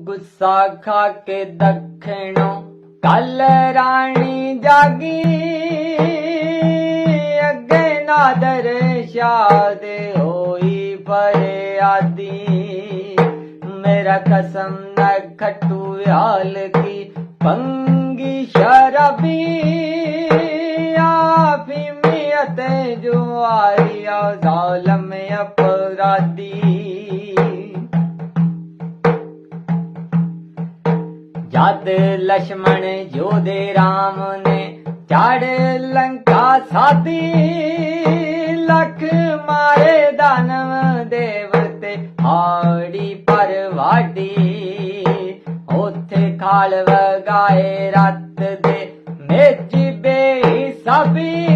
ਗੁੱਸਾ ਖਾ ਕੇ ਦੱਖਣੋਂ ਕੱਲ ਰਾਣੀ ਜਾਗੀ। ਅੱਗੇ ਨਾਦਰ ਸ਼ਾਦ ਹੋਈ ਫਰਿਆਦੀ। ਮੇਰਾ ਕਸਮ ਨਾ ਖੱਟੂ ਹਾਲ ਕੀ ਪੰਗੀ ਸ਼ਰਾਬੀ। ਆਫੀ ਮੀਅਤ ਆ ਜ਼ਾਲਮ ਅਪਰਾਧੀ। ਤਦ ਜੋ ਦੇ ਰਾਮ ਨੇ ਚੜ ਲੰਕਾ ਸਾਦੀ ਲਖ ਮਾਰੇ ਦਾਨਵ ਦੇਵਤੇ ਹਾੜੀ ਪਰ ਵਾਡੀ ਉਥੇ ਖਾਲ ਵਗਾਏ ਰਤ ਦੇ ਮੇਜ ਬੇ ਸਭੀ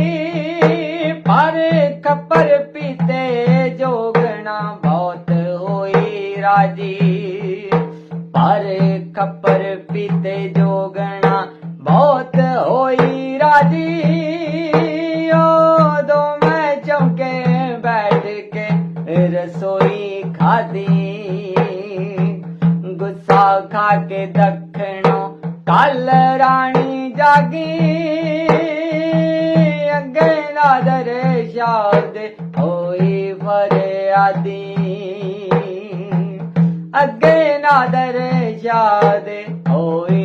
ਪਰ ਕਪਰ ਪੀਤੇ ਜੋਗਣਾ ਬਹੁਤ ਹੋਈ ਰਾਜੀ। ਪਰ ਕਪਰ ਪੀਤੇ ਜੋਗਣਾ ਬਹੁਤ ਹੋਈ ਰਾਜੀ। ਉਦੋਂ ਮੈਂ ਚੌਂਕੇ ਬੈਠ ਕੇ ਰਸੋਈ ਖਾਦੀ ਗੁੱਸਾ ਖਾ ਕੇ ਦੱਖਣੋਂ ਕੱਲ ਰਾਣੀ ਜਾਗੀ। ਅੱਗੇ ਨਾਦਰ ਸ਼ਾਦ ਹੋਈ ਫਰਿਆਦੀ। ਅੱਗੇ ਨਾਦਰ ਸ਼ਾਦ ਹੋਈ